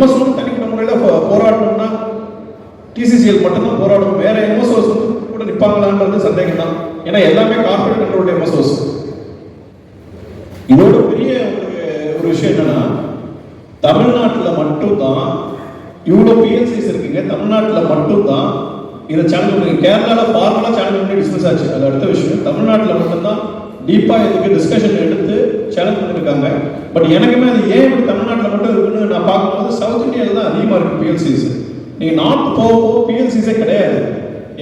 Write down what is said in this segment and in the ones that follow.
எம்எஸ்ஓன்னு தனிப்பட்ட முறையில் போராடணும்னா டிசிசிஎல் மட்டும்தான் போராடும் வேற எம்எஸ்ஓஸ் வந்து கூட நிற்பாங்களான்றது சந்தேகம் தான் ஏன்னா எல்லாமே கார்பரேட் கண்ட்ரோல் எம்எஸ்ஓஸ் இதோட பெரிய ஒரு விஷயம் என்னன்னா தமிழ்நாட்டில் மட்டும்தான் இவ்வளோ பிஎல்சிஸ் இருக்குங்க. தமிழ்நாட்டில் மட்டும்தான் இதை சேனல் பண்ணுங்க கேரளாவில் ஃபார்மலாக சேனல் பண்ணி டிஸ்கஸ் ஆச்சு. அது அடுத்த விஷயம். தமிழ்நாட்டில் மட்டும்தான் டீப்பாக இதுக்கு டிஸ்கஷன் எடுத்து சேனல் பண்ணியிருக்காங்க பட் எனக்குமே அது ஏன் இப்படி தமிழ்நாட்டில் மட்டும் இருக்குன்னு நான் பார்க்கும்போது சவுத் இந்தியாவில் தான் அதிகமாக இருக்குது பிஎல்சிஸ் நீங்கள் நார்த் போக போக பிஎல்சிஸே கிடையாது.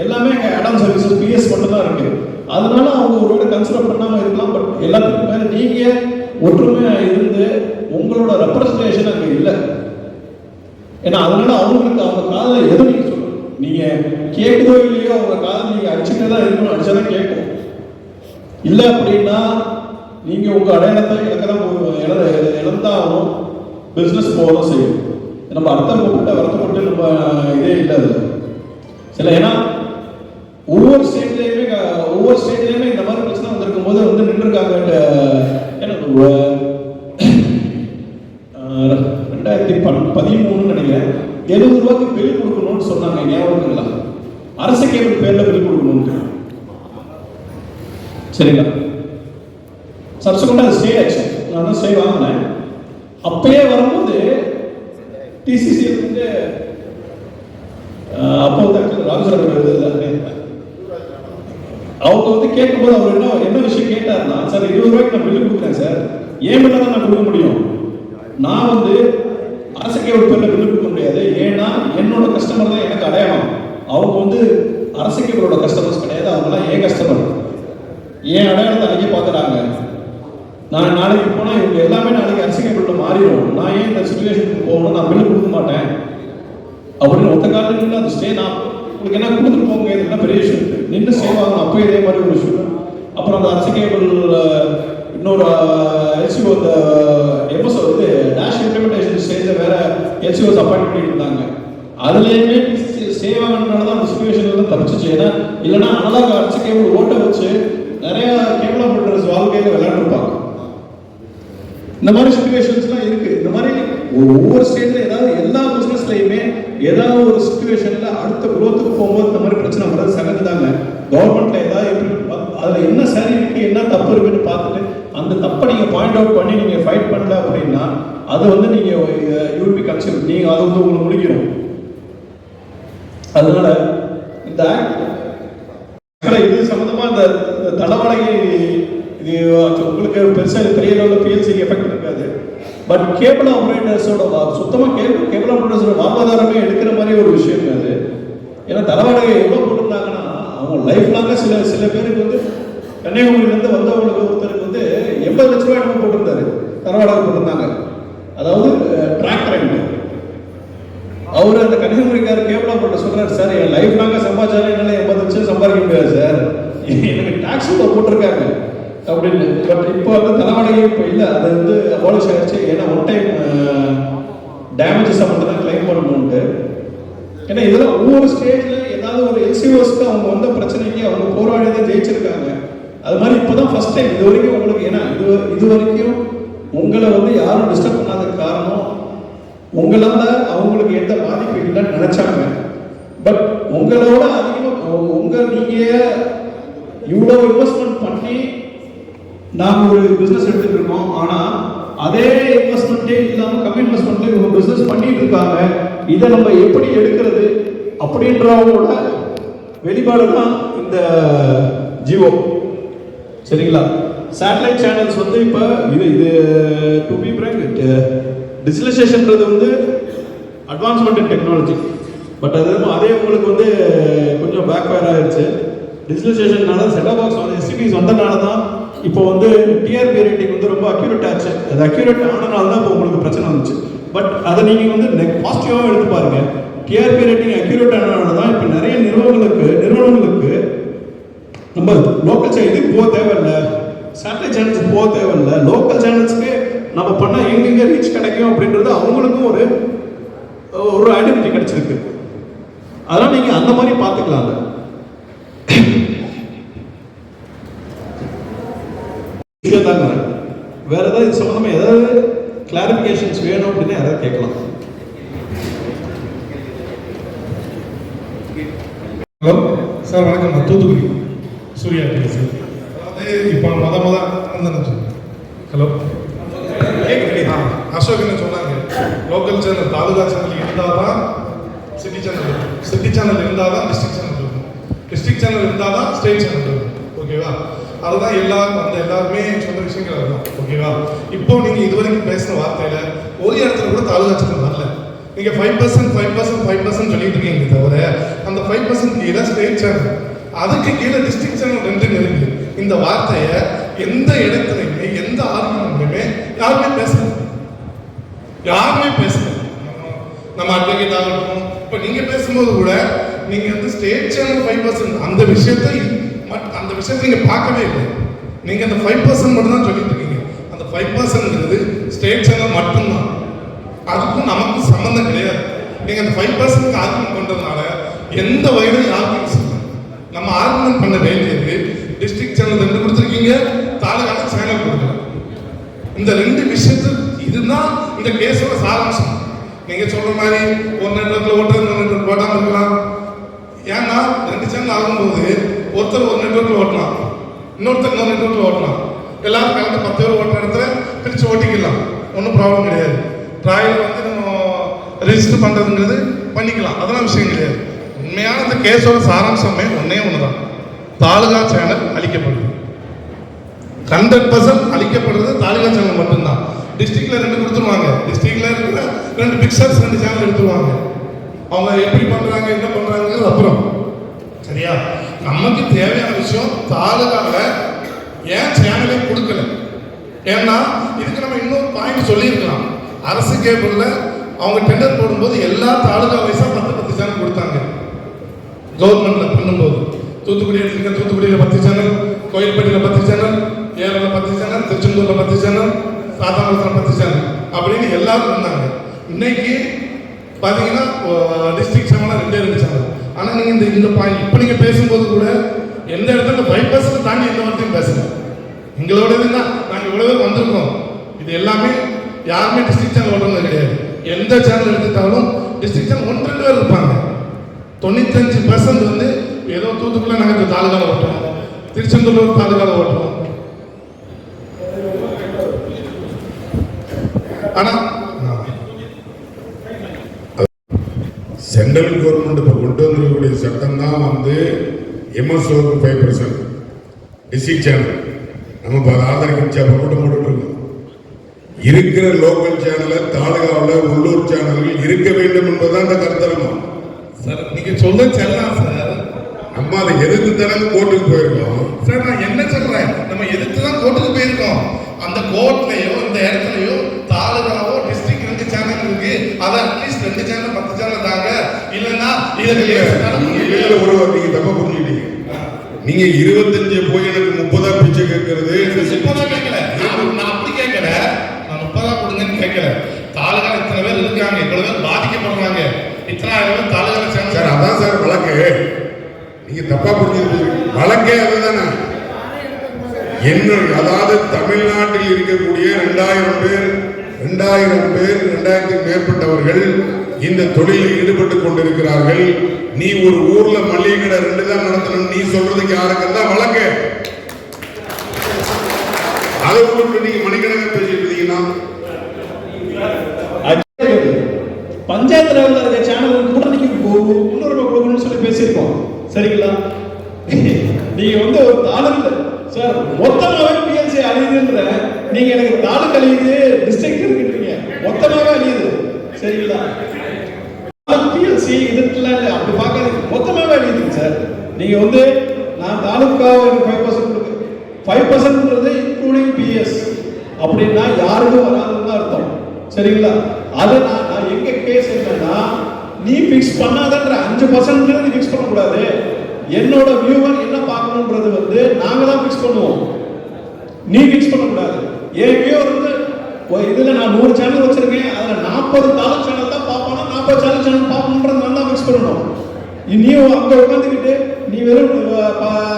எல்லாமே அங்கே அடான் சர்வீசஸ் பிஎஸ் மட்டும் தான் இருக்குது அதனால அவங்க ஒருவேளை கன்சிடர் பண்ணாமல் இருக்கலாம் பட் எல்லாத்துக்கும் மேலே நீங்கள் ஒற்றுமையாக இருந்து உங்களோட ரெப்ரசன்டேஷன் அங்கே இல்லை. ஏன்னா அதனால அவங்களுக்கு அவங்க காதில் எது நீங்கள் சொல்லணும்? நீங்கள் கேட்குதோ இல்லையோ அவங்க காதில் நீங்கள் அடிச்சுட்டு தான் இருக்கணும் அடிச்சாதான் கேட்கும். இல்லை அப்படின்னா நீங்க உங்க அடையாளத்தை இழக்க தான் இழந்தாலும் பிஸ்னஸ் போகணும் செய்யும். நம்ம அர்த்தம் போட்டு வருத்தப்பட்டு நம்ம இதே இல்லை அது சில ஏன்னா ஒவ்வொரு ஸ்டேட்லயுமே ஒவ்வொரு ஸ்டேட்லயுமே இந்த மாதிரி பிரச்சனை வந்திருக்கும் போது வந்து நின்றுருக்காங்க. ரெண்டாயிரத்தி பன் பதிமூணுன்னு நினைக்கிறேன். எழுபது ரூபாய்க்கு பில் கொடுக்கணும்னு சொன்னாங்க. ஞாபகம் இருக்குங்களா? அரசு கேபிள் பேர்ல பில் கொடுக்கணும்னு. சரிங்களா? சப்சிக்வெண்டா அது ஸ்டே நான் தான் வாங்கினேன். அப்பயே வரும்போது டிசிசி வந்து அப்போ வந்து actually அவங்க வந்து கேட்கும்போது அவர் என்ன என்ன விஷயம் கேட்டாருன்னா சார் இருபது ரூபாய்க்கு நான் பில்லு கொடுக்குறேன் சார். ஏன் பில்லை தான் நான் கொடுக்க முடியும்? நான் வந்து அரசுக்கே ஒரு பேரில் பில்லு கொடுக்க முடியாது. ஏன்னா என்னோட கஸ்டமர் தான் எனக்கு அடையாளம். அவங்க வந்து அரசுக்கேபரோட கஸ்டமர்ஸ் கிடையாது. அவங்களாம் என் கஸ்டமர் என் அடையாளத்தை அன்றைக்கே பார்க்குறாங்க? நான் நாளைக்கு போனால் இவங்க எல்லாமே நாளைக்கு அரசியல் மாறிடும் நான் ஏன் இந்த சுச்சுவேஷனுக்கு போகணும் நான் பில்லு கொடுக்க மாட்டேன்? அப்படின்னு ஒத்த காலத்தில் நின்று அந்த ஸ்டே நான் உங்களுக்கு என்ன கொடுத்துட்டு போங்க? இது பெரிய விஷயம்? இருக்கு. நின்று ஸ்டே வாங்கணும். அப்போ இதே மாதிரி ஒரு விஷயம். அப்புறம் அந்த அரசு இன்னொரு எல்சிஓ இந்த எம்எஸ்ஓ வந்து டேஷ் இம்ப்ளிமெண்டேஷன் ஸ்டேஜில் வேற எல்சிஓஸ் அப்பாயிண்ட் பண்ணிட்டு இருந்தாங்க. அதுலேயுமே ஸ்டே தான் அந்த சுச்சுவேஷன்ல இருந்து தப்பிச்சிச்சு. ஏன்னா இல்லைன்னா அனலாக அரசு கேபிள் ஓட்ட வச்சு நிறைய கேபிள் ஆப்ரேட்டர்ஸ் வாழ்க்கையில் விளையாண்டுருப்பாங்க. இந்த மாதிரி சுச்சுவேஷன்ஸ்லாம் இருக்கு. இந்த மாதிரி ஒவ்வொரு ஸ்டேட்ல ஏதாவது எல்லா பிசினஸ்லயுமே ஏதாவது ஒரு சுச்சுவேஷன்ல அடுத்த குரோத்துக்கு போகும்போது இந்த மாதிரி பிரச்சனை வர்றது சகஜதாங்க கவர்மெண்ட்ல ஏதாவது எப்படி அதுல என்ன சரி இருக்கு என்ன தப்பு இருக்குன்னு பார்த்துட்டு அந்த தப்பை நீங்க பாயிண்ட் அவுட் பண்ணி நீங்க ஃபைட் பண்ணல அப்படின்னா அது வந்து நீங்க யூபி கன்சிடர் நீங்க அது வந்து உங்களுக்கு முடிக்கணும் அதனால இந்த ஆக்ட் ஆக்சுவலா இது சம்பந்தமா இந்த இந்த தளவாடகை இது உங்களுக்கு பெருசா பெரிய லெவலில் பிஎல்சிக்கு எஃபெக்ட் இருக்காது பட் கேபிள் ஆப்ரேட்டர்ஸோட சுத்தமா கேபிள் கேபிள் ஆப்ரேட்டர்ஸோட வாழ்வாதாரமே எடுக்கிற மாதிரி ஒரு விஷயம் அது. ஏன்னா தலைவாடகை எவ்வளோ போட்டிருந்தாங்கன்னா அவங்க லைஃப் லாங்காக சில சில பேருக்கு வந்து கன்னியாகுமரியிலேருந்து வந்தவங்களுக்கு ஒருத்தருக்கு வந்து எண்பது லட்ச ரூபாய் என்னமோ போட்டிருந்தாரு தளவாடகை போட்டிருந்தாங்க அதாவது டிராக்டர் அவர் அந்த கன்னியாகுமரிக்காரர் கேபிள் ஆப்ரேட்டர் சொல்றாரு சார் என் லைஃப் லாங்க சம்பாதிச்சாலும் என்னால் எண்பது லட்சம் சம்பாதிக்க முடியாது சார் எனக்கு டாக்ஸ் போட்டிருக்காங்க அப்படின்னு பட் இப்போ வந்து தலைவணி இப்போ இல்லை. அது வந்து அபாலிஷ் ஆயிடுச்சு ஏன்னா ஒன் டைம் டேமேஜஸ் மட்டும் தான் கிளைம் பண்ணணும்ட்டு ஏன்னா இதெல்லாம் ஒவ்வொரு ஸ்டேஜில் ஏதாவது ஒரு எல்சிஓஸ்க்கு அவங்க வந்த பிரச்சனைக்கு அவங்க போராடி தான் ஜெயிச்சிருக்காங்க. அது மாதிரி இப்போதான் ஃபர்ஸ்ட் டைம் இது வரைக்கும் உங்களுக்கு ஏன்னா இது இது வரைக்கும் உங்களை வந்து யாரும் டிஸ்டர்ப் பண்ணாத காரணம் உங்களால் அவங்களுக்கு எந்த பாதிப்பு இல்லைன்னு நினைச்சாங்க. பட் உங்களோட அதிகமாக உங்க நீங்க இவ்வளோ இன்வெஸ்ட்மெண்ட் பண்ணி நாங்க ஒரு பிசினஸ் எடுத்துட்டு இருக்கோம் ஆனா அதே இன்வெஸ்ட்மெண்ட்டே இல்லாம கம்மி இன்வெஸ்ட்மெண்ட்ல இவங்க பிசினஸ் பண்ணிட்டு இருக்காங்க. இதை நம்ம எப்படி எடுக்கிறது அப்படின்றவங்களோட வெளிப்பாடு தான் இந்த ஜியோ சரிங்களா? சேட்டலைட் சேனல்ஸ் வந்து இப்போ இது இது டு பி பிராங்க் டிஜிட்டலைசேஷன்ன்றது வந்து அட்வான்ஸ்மெண்ட் இன் டெக்னாலஜி பட் அது அதே உங்களுக்கு வந்து கொஞ்சம் பேக்வேர் ஆயிடுச்சு டிஜிட்டலைசேஷன்னால செட்டப் பாக்ஸ் வந்து எஸ்டிபிஸ் வந்தனால தான் இப்போ வந்து டிஆர்பி ரேட்டிங் வந்து ரொம்ப அக்யூரேட் ஆச்சு. அது அக்யூரேட் ஆனனால தான் இப்போ உங்களுக்கு பிரச்சனை வந்துச்சு. பட் அதை நீங்கள் வந்து நெக் பாசிட்டிவாகவும் எடுத்து பாருங்க. டிஆர்பி ரேட்டிங் அக்யூரேட் ஆனனால தான் இப்போ நிறைய நிறுவனங்களுக்கு நிறுவனங்களுக்கு நம்ம லோக்கல் சேனல் போக தேவையில்ல. சேட்டலைட் சேனல்ஸ் போக தேவையில்ல. லோக்கல் சேனல்ஸ்க்கு நம்ம பண்ண எங்கெங்க ரீச் கிடைக்கும் அப்படின்றது அவங்களுக்கும் ஒரு ஒரு ஐடென்டிட்டி கிடைச்சிருக்கு. அதெல்லாம் நீங்கள் அந்த மாதிரி பார்த்துக்கலாம் அதனால இது சம்மந்தமாக ஏதாவது கிளாரிஃபிகேஷன்ஸ் வேணும் அப்படின்னா யாராவது கேட்கலாம். ஹலோ சார் வணக்கம். நான் தூத்துக்குடி. சூர்யா பேசுகிறேன் அதாவது இப்போ மத மதம் அந்த ஹலோ. கேட்குறீங்களா அசோக் என்ன சொன்னாங்க. லோக்கல் சேனல் தாலுகா சேனல் இருந்தால் தான் சிட்டி சேனல் சிட்டி சேனல் இருந்தால் தான் டிஸ்ட்ரிக்ட் சேனல் இருக்கும் டிஸ்ட்ரிக்ட் சேனல் இருந்தால் தான் ஸ்டேட் சேனல் இருக்கும் ஓகேவா அதுதான் எல்லாரும் அந்த எல்லாருமே சொன்ன விஷயங்கள் அதுதான். ஓகேவா இப்போ நீங்கள் இதுவரைக்கும் பேசின வார்த்தையில் ஒரு இடத்துல கூட தாலுகா சேனல் வரல. நீங்கள் five percent five percent five percent சொல்லிட்டு இருக்கீங்க தவிர அந்த ஃபைவ் பர்சன்ட் கீழே ஸ்டேட் சேனல் அதுக்கு கீழே டிஸ்ட்ரிக்ட் சேனல் ரெண்டு இருக்கு. இந்த வார்த்தையை எந்த இடத்துலையுமே எந்த ஆர்குமெண்ட்லையுமே யாருமே பேசல. யாருமே பேசல. நம்ம அட்வொகேட் ஆகட்டும். இப்போ நீங்கள் பேசும்போது கூட நீங்கள் வந்து ஸ்டேட் சேனல் ஃபைவ் பர்சன்ட் அந்த விஷயத்தை மட்- அந்த விஷயத்தை நீங்கள் பார்க்கவே இல்லை. நீங்கள் அந்த ஃபைவ் பர்சன்ட் மட்டும் தான் சொல்லிட்டு இருக்கீங்க. அந்த ஃபைவ் பர்சன்ட்ங்கிறது ஸ்டேட் சேனல் மட்டும்தான். அதுக்கும் நமக்கும் சம்மந்தம் கிடையாது. நீங்கள் அந்த ஃபைவ் பர்சன்ட் ஆர்குமெண்ட் பண்றதுனால எந்த வகையிலும் யாருக்கும் நம்ம ஆர்குமெண்ட் பண்ண வேண்டியது டிஸ்ட்ரிக்ட் சேனல் ரெண்டு கொடுத்துருக்கீங்க தாலுகால சேனல் கொடுக்கல. இந்த ரெண்டு விஷயத்து இதுதான் இந்த கேஸோட சாராம்சம். நீங்க சொல்ற மாதிரி ஒரு நெட்வொர்க்ல ஓட்டுறது இன்னொரு நெட்வொர்க் இருக்கலாம். ஏன்னா ரெண்டு சேனல் ஆகும்போது ஒருத்தர் ஒரு நெட்ஒர்க்கில் ஓட்டலாம். இன்னொருத்தர் இன்னொரு நெட்ஒர்க்கில் ஓட்டலாம். எல்லாரும் கலந்து பத்து பேர் ஓட்டுற இடத்துல பிரிச்சு ஓட்டிக்கலாம். ஒன்றும் ப்ராப்ளம் கிடையாது. ட்ராயில் வந்து நம்ம ரெஜிஸ்டர் பண்ணுறதுங்கிறது பண்ணிக்கலாம். அதெல்லாம் விஷயம் கிடையாது. உண்மையான இந்த கேஸோட சாராம்சமே ஒன்னே ஒன்று தான் தாலுகா சேனல் அழிக்கப்படுது. ஹண்ட்ரட் பர்சன்ட் அழிக்கப்படுறது தாலுகா சேனல் மட்டும்தான். டிஸ்ட்ரிக்டில் ரெண்டு கொடுத்துருவாங்க. டிஸ்ட்ரிக்டில் இருக்கிற ரெண்டு பிக்சர்ஸ் ரெண்டு சேனல் எடுத்துருவாங்க. அவங்க எப்படி பண்றாங்க என்ன பண்ணுறாங்கிறது அப்புறம். சரியா? நமக்கு தேவையான விஷயம் தாலுகால ஏன் சேனலே கொடுக்கல? ஏன்னா இதுக்கு நம்ம இன்னொரு பாயிண்ட் சொல்லியிருக்கலாம். அரசு கேபிளில் அவங்க டெண்டர் போடும்போது எல்லா தாலுகா வயசாக பத்து பத்து சேனல் கொடுத்தாங்க. கவர்மெண்ட்டில் பண்ணும்போது. தூத்துக்குடி எடுத்துக்க தூத்துக்குடியில் பத்து சேனல் கோயில்பட்டியில் பத்து சேனல் ஏரியாவில் பத்து சேனல் திருச்செந்தூரில் பத்து சேனல் சாத்தாங்குளத்தில் பத்து சேனல் அப்படின்னு எல்லாரும் இருந்தாங்க இன்னைக்கு பார்த்தீங்கன்னா டிஸ்ட்ரிக்ட் சேனலாக ரெண்டே ரெண்டு சேனல் ஆனால் நீங்கள் இந்த இந்த பாயிண்ட் இப்போ நீங்கள் பேசும்போது கூட எந்த இடத்துல ஃபைவ் தாண்டி எந்த வார்த்தையும் பேசல. எங்களோட இதுன்னா நாங்கள் இவ்வளோ பேர் வந்திருக்கோம். இது எல்லாமே யாருமே டிஸ்ட்ரிக்ட் சேனல் ஓடுறது கிடையாது. எந்த சேனல் எடுத்துட்டாலும் டிஸ்ட்ரிக்ட் சேனல் ஒன்று ரெண்டு பேர் இருப்பாங்க. தொண்ணூத்தஞ்சு பர்சன்ட் வந்து ஏதோ தூத்துக்குள்ள நாங்கள் இந்த தாலுகால ஓட்டுறோம். திருச்செந்தூர் ஒரு தாலுகால ஓட்டுறோம். ஆனால் சென்ட்ரல் கவர்மெண்ட் இப்போ கொண்டு வந்திருக்கக்கூடிய சட்டம் தான் வந்து எம்எஸ்ஓக்கு ஃபைவ் பர்சன்ட் டிஸ்ட்ரிக்ட் சேனல் நம்ம இப்போ அதை ஆதரிக்க கூட்டம் போட்டுருக்கோம் இருக்கிற லோக்கல் சேனலை தாலுகாவில் உள்ளூர் சேனல்கள் இருக்க வேண்டும் என்பதுதான் இந்த கருத்தரங்கம். சார் நீங்க சொல்ல செல்லாம் சார்? நம்ம அதை எதிர்த்து தானே கோர்ட்டுக்கு போயிருக்கோம். சார் நான் என்ன சொல்றேன்? நம்ம எதிர்த்து தான் கோர்ட்டுக்கு போயிருக்கோம். அந்த கோர்ட்லயோ இந்த இடத்துலயோ தாலுகாவோ டிஸ்ட்ரிக்ட் ரெண்டு சேனல் இருக்கு. அதை அட்லீஸ்ட் ரெண்டு சேனல் பத்து சேனல் தாங்க இல்லைன்னா இதுக்கு நீங்க இல்ல ஒரு நீங்க தப்பா புரிஞ்சுக்கிட்டீங்க. நீங்க இருபத்தஞ்சு போய் எனக்கு முப்பதா பிச்சை கேட்கறது முப்பதா கேட்கல. நான் அப்படி கேட்கல. நான் முப்பதா கொடுங்கன்னு கேட்கல. தாலுகா இத்தனை பேர் இருக்காங்க. இவ்வளவு பேர் பாதிக்கப்படுறாங்க. இத்தனை பேர் தாலுகா சார் அதான் சார் வழக்கு. நீங்க தப்பா புரிஞ்சுக்கிட்டீங்க. வழக்கே அதுதானே. என்ன அதாவது தமிழ்நாட்டில் இருக்கக்கூடிய ரெண்டாயிரம் பேர் ரெண்டாயிரம் பேர் ரெண்டாயிரத்துக்கு மேற்பட்டவர்கள் இந்த தொழிலில் ஈடுபட்டு கொண்டிருக்கிறார்கள். நீ ஒரு ஊர்ல மளிகை கடை ரெண்டு தான் நடத்தணும் நீ சொல்றதுக்கு யாருக்கு தான் வழக்கு. அதை உங்களுக்கு நீங்க மணிக்கணக்காக பேசிட்டு இருந்தீங்கன்னா பஞ்சாயத்து லெவல்ல இருக்க சேனல் கூட நீங்க முன்னுரிமை கொடுக்கணும்னு சொல்லி பேசியிருக்கோம். சரிங்களா? நீங்க வந்து ஒரு தாலுக்கு சார் மொத்தமாவே பிஎல்சி அழியுதுன்ற நீங்க எனக்கு தாலுக்கு அழியுது டிஸ்ட்ரிக்ட் இருக்குன்றீங்க. மொத்தமாக அழியுது. சரிங்களா? பிஎல்சி இதுக்கெல்லாம் இல்லை. அப்படி பார்க்காதீங்க. மொத்தமாகவே அழியுதுங்க சார். நீங்க வந்து நான் தாலுக்கா ஃபைவ் பர்சன்ட் கொடுக்கு ஃபைவ் பர்சன்ட்ன்றது இன்க்ளூடிங் பிஎஸ் அப்படின்னா யாருக்கும் வராதுன்னு தான் அர்த்தம். சரிங்களா? அதை நான் நான் எங்க கேஸ் என்னன்னா நீ ஃபிக்ஸ் பண்ணாதன்ற அஞ்சு பர்சன்ட் நீ ஃபிக்ஸ் பண்ணக்கூடாது. என்னோட வியூவர் என்ன பார்க்கணுன்றது வந்து நாங்க தான் ஃபிக்ஸ் பண்ணுவோம். நீ ஃபிக்ஸ் பண்ணக்கூடாது. ஏற்கனவே வந்து ஒரு இதுல நான் நூறு சேனல் வச்சிருக்கேன் அதுல நாற்பது தாலுக் சேனல் தான் பார்ப்பானா? நாற்பது சேனல் சேனல் பார்க்கணுன்றது நான் தான் ஃபிக்ஸ் பண்ணணும். நீ அங்க உட்காந்துக்கிட்டு நீ வெறும்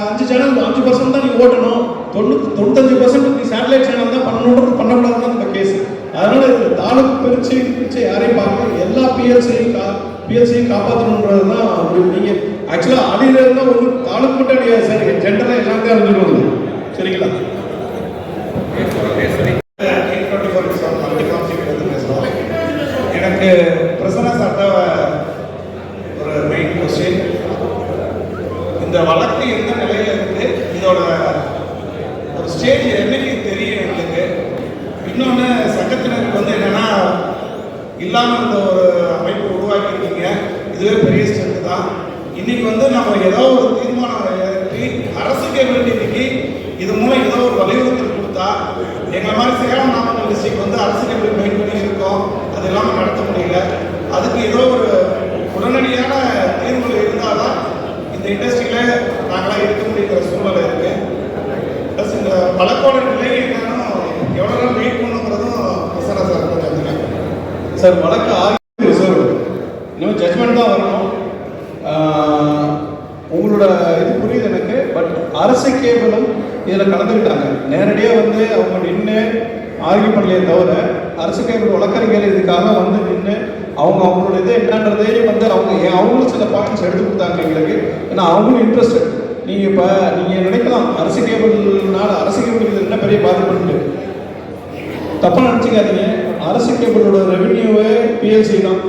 அஞ்சு சேனல் அஞ்சு பர்சன்ட் தான் நீ ஓட்டணும். தொண்ணூத்தி தொண்ணூத்தஞ்சு பர்சன்ட் நீ சேட்டலைட் சேனல் தான் பண்ணணுன்றது பண்ணக்கூடாதுன்னு இந்த கேஸ் அதனால இது தாலுக் பிரிச்சு பிரிச்சு யாரையும் பார்க்க எல்லா பிஎல்சியும் பிஎல்சியும் காப்பாற்றணுன்றது தான் நீங்கள் ஆக்சுவலாக ஆடியில் இருந்தால் ஒன்று தாளுக்கு மட்டும் அடியாது சார். ஜென்ரலாக எல்லாத்தையும் அறிஞ்சுக்கணும் சரிங்களா எனக்கு பிரசன்ன சார்ட்ட ஒரு மெயின் கொஸ்டின் இந்த வழக்கு எந்த நிலையில இருக்கு இதோட ஒரு ஸ்டேஜ் என்னைக்கு தெரியும் எங்களுக்கு? இன்னொன்று சங்கத்தினருக்கு வந்து என்னென்னா இல்லாமல் இருந்த ஒரு அமைப்பு உருவாக்கியிருக்கீங்க. இதுவே பெரிய ஸ்ட்ரென்த் தான். இன்னைக்கு வந்து நம்ம ஏதோ ஒரு தீர்மானம் இறக்கி அரசுக்கே வேண்டி இன்னைக்கு இது மூலம் ஏதோ ஒரு வலியுறுத்தல் கொடுத்தா எங்களை மாதிரி சேலம் நாமக்கல் டிஸ்ட்ரிக்ட் வந்து அரசு போய் மெயின் பண்ணி இருக்கோம் அது இல்லாமல் நடத்த முடியல. அதுக்கு ஏதோ ஒரு உடனடியான தீர்வுகள் இருந்தால் தான் இந்த இண்டஸ்ட்ரியில் நாங்களாம் இருக்க முடியுங்கிற சூழ்நிலை இருக்குது ப்ளஸ் எவ்வளோ நாள் வெயிட் பண்ணுங்கிறதும் பிரசன்னா சார் கொஞ்சம் சார் வழக்கு ஆர்கியூ ரிசர்வ் இன்னும் ஜட்மெண்ட் தான் வரணும். உங்களோட இது புரியுது எனக்கு பட் அரசு கேபிளும் இதில் கலந்துக்கிட்டாங்க. நேரடியாக வந்து அவங்க நின்று ஆர்கியூ பண்ணலையே தவிர அரசு கேபிள் வழக்கறிஞர் இதுக்காக வந்து நின்று அவங்க அவங்களோட இது என்னன்றதே வந்து அவங்க அவங்களும் சில பாயிண்ட்ஸ் எடுத்து கொடுத்தாங்க எங்களுக்கு. ஏன்னா அவங்களும் இன்ட்ரெஸ்ட் நீங்கள் இப்போ நீங்கள் நினைக்கலாம் அரசு கேபிள்னால அரசு கேபிள் இது என்ன பெரிய பாதிப்புன்ட்டு. தப்பா நினச்சிக்காதீங்க. அரசு கேபிளோட ரெவென்யூவே பிஎல்சி தான்.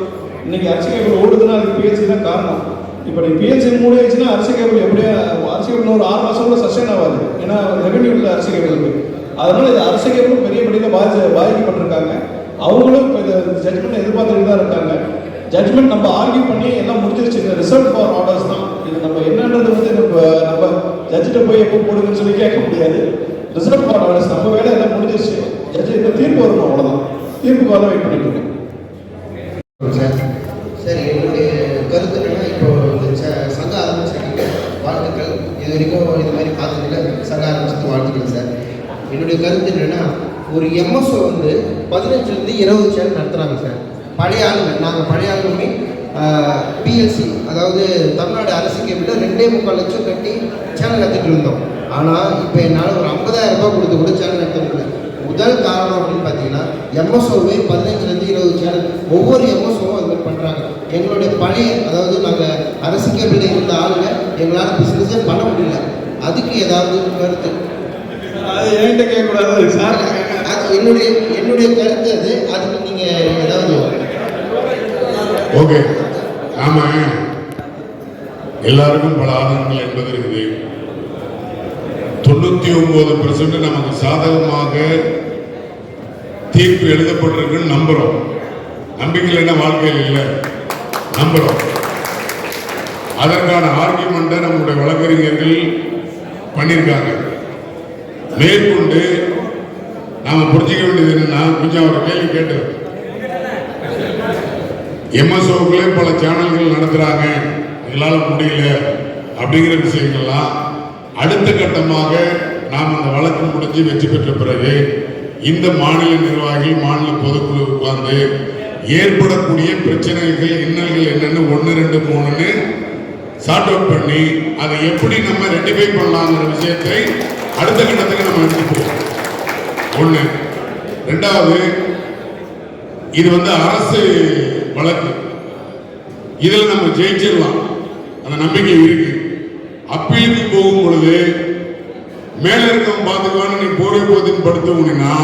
இன்னைக்கு அரசு கேபிள் ஓடுதுன்னா அதுக்கு பிஎல்சி தான் காரணம். இப்போ நீ பிஎல்சி மூடியாச்சுன்னா அரசு கேபிள் எப்படியா அரசு கேபிள் ஒரு ஆறு மாதம் கூட சஸ்டைன் ஆகாது ஏன்னா ரெவென்யூ இல்லை அரசு கேபிளுக்கு அதனால இது அரசு கேபிளும் பெரிய படியில் பாதி பாதிக்கப்பட்டிருக்காங்க. அவங்களும் இப்போ இந்த ஜட்மெண்ட் எதிர்பார்த்துட்டு தான் இருக்காங்க. ஜட்மெண்ட் நம்ம ஆர்கியூ பண்ணி எல்லாம் முடிஞ்சிருச்சு. இந்த ரிசல்ட் ஃபார் ஆர்டர்ஸ் தான். இது நம்ம என்னன்றது வந்து நம்ம நம்ம ஜட்ஜிட்ட போய் எப்போ போடுங்கன்னு சொல்லி கேட்க முடியாது. ரிசல்ட் ஃபார் ஆர்டர்ஸ் நம்ம வேலை எல்லாம் முடிஞ்சிருச்சு. ஜட்ஜி இந்த தீர்ப்பு வரணும் அவ்வளோதான் தீர்ப்புக்கு வர வெயிட் பண்ணிட்டு இருக்கோம். சார் சார் என்னுடைய கருத்து என்னன்னா இப்போ சங்க ச- ஆரம்பிச்சிருக்கீங்க வாழ்த்துக்கள். இது வரைக்கும் இது மாதிரி பார்த்ததில்ல. சங்க ஆரம்பிச்சது வாழ்த்துக்கள் சார். என்னுடைய கருத்து என்னன்னா ஒரு எம்எஸ்ஓ வந்து பதினஞ்சுலேருந்து இருபது சேனல் நடத்துகிறாங்க சார். பழைய ஆளுங்க நாங்கள் பழைய ஆளுமே பிஎல்சி அதாவது தமிழ்நாடு அரசு கேபிளில் ரெண்டே முக்கால் லட்சம் கட்டி சேனல் நடத்திட்டு இருந்தோம். ஆனால் இப்போ என்னால் ஒரு ஐம்பதாயிரம் ரூபாய் கொடுத்து கூட சேனல் நடத்த முடியல. முதல் காரணம் அப்படின்னு பார்த்தீங்கன்னா எம்எஸ்ஓவே பதினஞ்சுலேருந்து இருபது சேனல் ஒவ்வொரு எம்எஸ்ஓவும் அது மாதிரி பண்ணுறாங்க எங்களுடைய பழைய அதாவது நாங்கள் அரசு கேபிளில் இருந்த ஆளுங்க எங்களால் பிஸ்னஸே பண்ண முடியல. அதுக்கு ஏதாவது கருத்து? அது என்கிட்ட கேட்கக்கூடாது. சார். அது என்னுடைய என்னுடைய கருத்து அது. அதுக்கு நீங்கள் ஓகே. நாம எல்லாருக்கும் பல ஆதாரங்கள் என்பது இருக்குது. தொண்ணூத்தி ஒன்பது பெர்சன்ட் நமக்கு சாதகமாக தீர்ப்பு எழுதப்பட்டிருக்குன்னு நம்புறோம். நம்பிக்கை என்ன வாழ்க்கையில் இல்லை? நம்புறோம். அதற்கான ஆர்குமெண்ட்டை நம்முடைய வழக்கறிஞர்கள் பண்ணியிருக்காங்க. மேற்கொண்டு நாம புரிஞ்சிக்க வேண்டியது என்னன்னா கொஞ்சம் ஒரு கேள்வி கேட்டு எம்எஸ்ஓக்களே பல சேனல்கள் நடத்துகிறாங்க எங்களால் முடியல. அப்படிங்கிற விஷயங்கள்லாம் அடுத்த கட்டமாக நாம் அந்த வழக்கு முடிஞ்சு வெற்றி பெற்ற பிறகு இந்த மாநில நிர்வாகிகள் மாநில பொதுக்குழு உட்கார்ந்து ஏற்படக்கூடிய பிரச்சனைகள் இன்னல்கள் என்னென்னு ஒன்று ரெண்டு மூணுன்னு சார்ட் அவுட் பண்ணி அதை எப்படி நம்ம ரெட்டிஃபை பண்ணலாங்கிற விஷயத்தை அடுத்த கட்டத்துக்கு நம்ம எடுத்துட்டு ஒன்று ரெண்டாவது இது வந்து அரசு வழக்கு. இதில் நம்ம ஜெயிச்சிடலாம். அந்த நம்பிக்கை இருக்கு. அப்பீலுக்கு போகும் பொழுது மேல இருக்கவன் பார்த்துக்குவான்னு நீ போர்வை படுத்த படுத்தவனா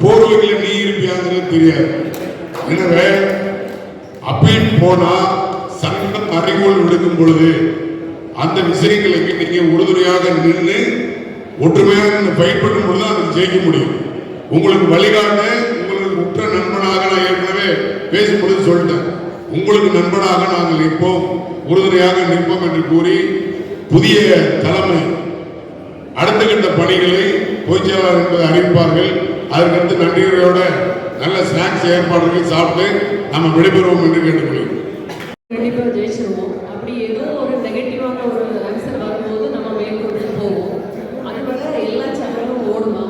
போர்வைகளை நீ இருப்பியாங்கிறது தெரியாது. எனவே அப்பீல் போனா சட்டம் அறிகோள் விடுக்கும் பொழுது அந்த விஷயங்களுக்கு நீங்க உறுதுணையாக நின்று ஒற்றுமையாக ஃபைட் பண்ணும் பொழுது அதை ஜெயிக்க முடியும். உங்களுக்கு வழிகாட்ட உங்களுக்கு உற்ற நண்பனாக நான் ஏற்கனவே பேசும்பொழுது சொல்லிட்டேன். உங்களுக்கு நண்பனாக நாங்கள் நிற்போம். உறுதுணையாக நிற்போம் என்று கூறி புதிய தலைமை அடுத்த கட்ட பணிகளை பொதுச்செயலாளர் என்பதை அறிவிப்பார்கள். அதற்கடுத்து நன்றியோட நல்ல ஸ்நாக்ஸ் ஏற்பாடுகள் சாப்பிட்டு நம்ம விடைபெறுவோம் என்று கேட்டுக்கொள்கிறோம் கண்டிப்பாக ஜெயிச்சிருவோம். அப்படி ஏதோ ஒரு நெகட்டிவான ஒரு ஆன்சர் வரும்போது நம்ம மேற்கொண்டு போவோம் அது வர எல்லா சேனலும் ஓடுமா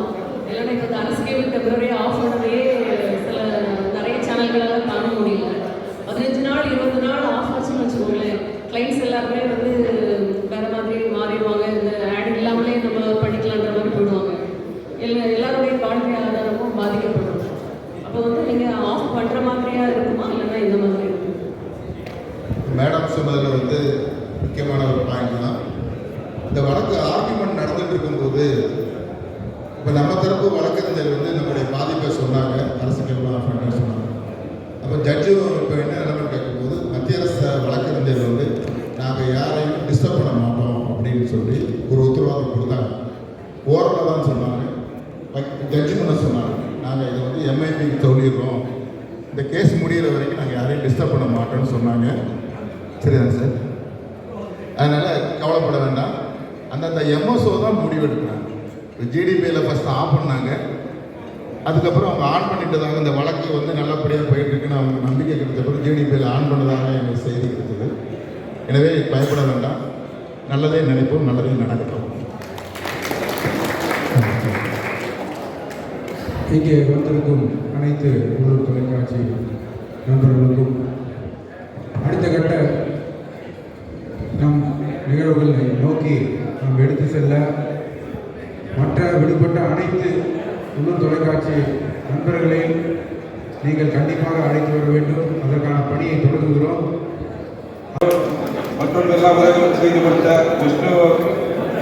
இல்லைன்னா இப்போ இந்த அரசு கேபிள் பிப்ரவரி ஆஃப் பண்ணவே சில நிறைய சேனல்களெல்லாம் தாங்க முடியல பதினஞ்சு நாள் இருபது நாள் ஆஃப் ஆச்சுன்னு வச்சுக்கோங்களேன் கிளைண்ட்ஸ் எல்லாருமே வந்து வேற மாதிரி மாறிடுவாங்க இந்த ஆட் இல்லாமலே நம்ம பண்ணிக்கலான்ற மாதிரி போயிடுவாங்க எல்லா எல்லாருடைய வாழ்க்கை ஆதாரமும் பாதிக்கப்படும் அப்போ வந்து நீங்கள் ஆஃப் பண்ணுற மாதிரியா இருக்குமா இல்லைன்னா இந்த மாதிரி இருக்குமா சார் சொன்னதில் வந்து முக்கியமான ஒரு பாயிண்ட் தான் இந்த வழக்கு ஆர்குமெண்ட் நடந்துட்டு இருக்கும்போது இப்போ நம்ம தரப்பு வழக்கறிஞர் வந்து நம்முடைய பாதிப்பை சொன்னாங்க. அரசு அப்படின்னு சொன்னாங்க. அப்போ ஜட்ஜும் இப்போ என்ன நிலைமை கேட்கும்போது மத்திய அரசு வழக்கறிஞர் வந்து நாங்கள் யாரையும் டிஸ்டர்ப் பண்ண மாட்டோம் அப்படின்னு சொல்லி ஒரு உத்தரவாதம் கொடுத்தாங்க ஓரளவு தான் சொன்னாங்க ஜட்ஜு பண்ண சொன்னாங்க நாங்கள் இதை வந்து எம்ஐபிக்கு சொல்லிடுறோம் இந்த கேஸ் முடிகிற வரைக்கும் நாங்கள் யாரையும் டிஸ்டர்ப் பண்ண மாட்டோம்னு சொன்னாங்க சரிதாங்க சார் அதனால் கவலைப்பட வேண்டாம் அந்த எம்எஸ்ஓ தான் முடிவெடுக்கிறாங்க. ஜிடிபியில் ஃபஸ்ட்டு ஆஃப் பண்ணாங்க. அதுக்கப்புறம் அவங்க ஆன் பண்ணிட்டதாக இந்த வழக்கு வந்து நல்லபடியாக போயிட்டு இருக்குன்னு அவங்க நம்பிக்கை கிடைச்ச பிறகு ஜிடிபியில் ஆன் பண்ணதாக எங்களுக்கு செய்தி கிடைத்தது. எனவே பயப்பட வேண்டாம். நல்லதே நினைப்போம் நல்லதே நடக்கட்டும். இங்கே வந்திருக்கும் அனைத்து உள்ளூர் தொலைக்காட்சி நண்பர்களுக்கும் அடுத்த கட்ட நம் நிகழ்வுகளை நோக்கி நாம் எடுத்து செல்ல மற்ற விடுபட்ட அனைத்து உள்ளூர் தொலைக்காட்சி நண்பர்களையும் நீங்கள் கண்டிப்பாக அழைத்து வர வேண்டும். அதற்கான பணியை தொடங்குகிறோம். மற்றும் எல்லா உதவிகளும் செய்து கொடுத்த விஷ்ணு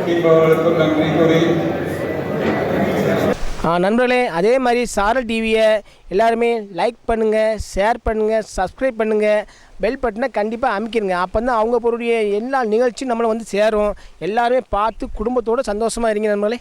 தீபவர்களுக்கும் நன்றி கூறி. ஆ, நண்பர்களே அதே மாதிரி சாரல் டிவியை எல்லாருமே லைக் பண்ணுங்கள் ஷேர் பண்ணுங்கள் சப்ஸ்கிரைப் பண்ணுங்கள் பெல் பட்டனை கண்டிப்பாக அமைக்கிருங்க. அப்போ தான் அவங்க பொருடைய எல்லா நிகழ்ச்சியும் நம்மளை வந்து சேரும். எல்லாருமே பார்த்து குடும்பத்தோடு சந்தோஷமாக இருங்க நண்பர்களே.